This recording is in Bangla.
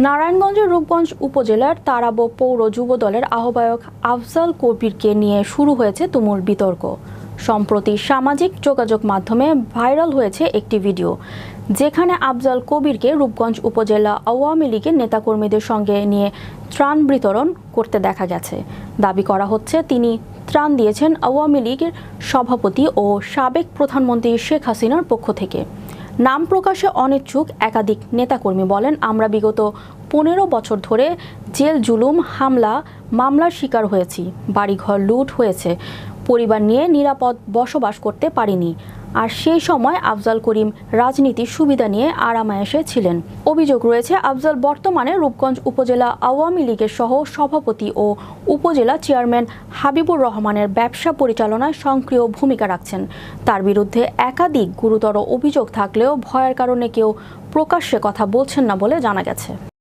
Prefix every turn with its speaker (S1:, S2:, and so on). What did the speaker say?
S1: নারায়ণগঞ্জের রূপগঞ্জ উপজেলার তারাব পৌর যুব দলের আহ্বায়ক আফজাল কবিরকে নিয়ে শুরু হয়েছে তুমুল বিতর্ক। সম্প্রতি সামাজিক যোগাযোগ মাধ্যমে ভাইরাল হয়েছে একটি ভিডিও, যেখানে আফজাল কবিরকে রূপগঞ্জ উপজেলা আওয়ামী লীগের নেতাকর্মীদের সঙ্গে নিয়ে ত্রাণ বিতরণ করতে দেখা গেছে। দাবি করা হচ্ছে, তিনি ত্রাণ দিয়েছেন আওয়ামী লীগের সভাপতি ও সাবেক প্রধানমন্ত্রী শেখ হাসিনার পক্ষ থেকে। নাম প্রকাশে অনিচ্ছুক একাধিক নেতাকর্মী বলেন, আমরা বিগত পনেরো বছর ধরে জেল জুলুম, হামলা, মামলার শিকার হয়েছি। বাড়িঘর লুট হয়েছে। পরিবার নিয়ে নিরাপদ বসবাস করতে পারেনি। আর সেই সময় আফজাল করিম রাজনীতির সুবিধা নিয়ে আরামায়েশে ছিলেন। অভিযোগ রয়েছে, আফজাল বর্তমানে রূপগঞ্জ উপজেলা আওয়ামী লীগের সহ সভাপতি ও উপজেলা চেয়ারম্যান হাবিবুর রহমানের ব্যবসা পরিচালনায় সক্রিয় ভূমিকা রাখছেন। তার বিরুদ্ধে একাধিক গুরুতর অভিযোগ থাকলেও ভয়ের কারণে কেউ প্রকাশ্যে কথা বলছেন না বলে জানা গেছে।